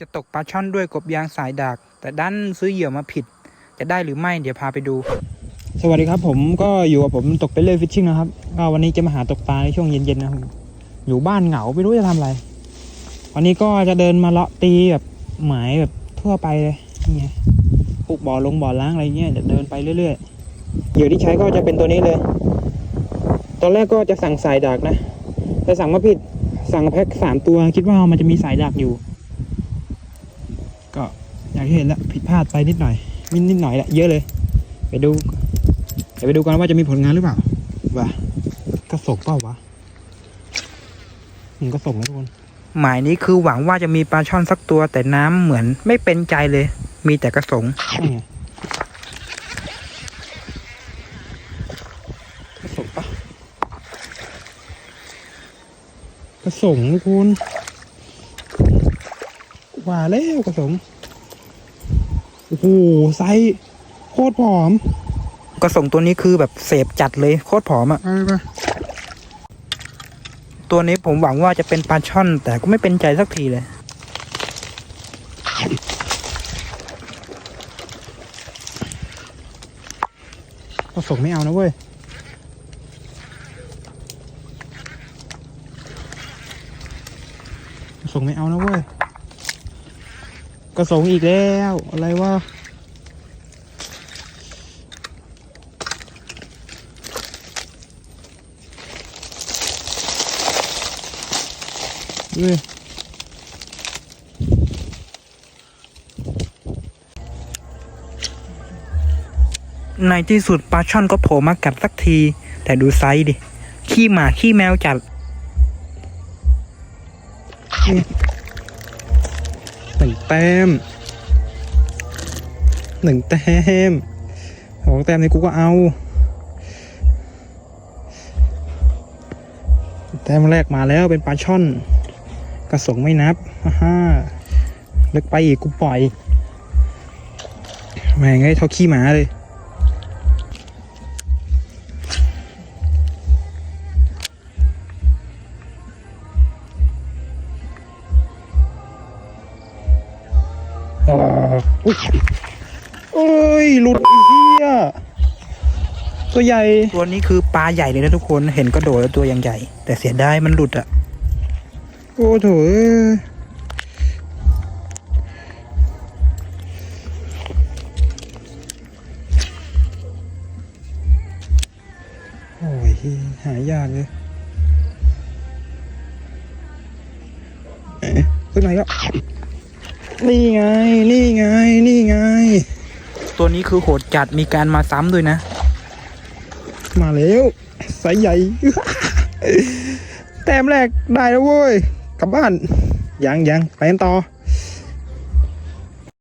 จะตกปลาช่อนด้วยกบยางสายดาก แต่ดันซื้อเหยื่อมาผิด จะได้หรือไม่เดี๋ยวพาไปดู สวัสดีครับ ผมก็อยู่กับผมตกไปเรื่อยฟิชชิ่งนะครับก็วันนี้จะมาหาตกปลาในช่วงเย็นๆนะครับอยู่บ้านเหงาไม่รู้จะทำอะไร วันนี้ก็จะเดินมาเลาะตีแบบหมายแบบทั่วไปเลยนี่ไงพวกบ่อลงบ่อล้างอะไรเงี้ยจะเดินไปเรื่อยๆเหยื่อที่ใช้ก็จะเป็นตัวนี้เลย ตอนแรกก็จะสั่งสายดักนะแต่สั่งมาผิดสั่งแพ็คสามตัวคิดว่ามันจะมีสายดักอยู่ อย่างที่เห็นแล้วผิดพลาดไปนิดหน่อยมินนิดหน่อยแหละเยอะเลย ไปดูเดี๋ยวไปดูกันว่าจะมีผลงานหรือเปล่าว่ากระสกเปล่าวะมันกระสกนะทุกคน หมายนี้คือหวังว่าจะมีปลาช่อนสักตัวแต่น้ำเหมือนไม่เป็นใจเลย มีแต่กระสงนี่ไงกระสงปะกระสงคุณว่าแล้วกระสง โอ้โหไซส์โคตรผอมกระสงตัวนี้คือแบบเสพจัดเลยโคตรผอมอะไปไปตัวนี้ผมหวังว่าจะเป็นปลาช่อน แต่ก็ไม่เป็นใจสักทีเลยผสมไม่เอานะเว้ยผสมไม่เอานะเว้ย กระสงอีกแล้ว อะไรวะเว้ยในที่สุดปลาช่อนก็โผล่มากัดสักที แต่ดูไซส์ดิ ขี้หมาขี้แมวจัด หนึ่งแต้มหนึ่งแต้มสองแต้มนี่กูก็เอา แต้มแรกมาแล้วเป็นปลาช่อน กระสงไม่นับฮ่าฮ่าลึกไปอีกกูปล่อยแม่งไอ้เท่าขี้หมาเลย อ๋ออุ๊ยเอ้ยหลุดไอ้เหี้ยตัวใหญ่ ตัวนี้คือปลาใหญ่เลยนะทุกคนเห็นกระโดดแล้วตัวยังใหญ่ แต่เสียดายมันหลุดอะโอ้โถเอ้ยโอ้ยหายากเลยเอ๊ะขึ้นมาอีกแล้ว นี่ไง นี่ไง นี่ไง ตัวนี้คือโหดจัดมีการมาซ้ำด้วยนะ มาแล้วสายใหญ่ แต้มแรกได้แล้วเว้ย กลับบ้าน ยังยังไปกันต่อ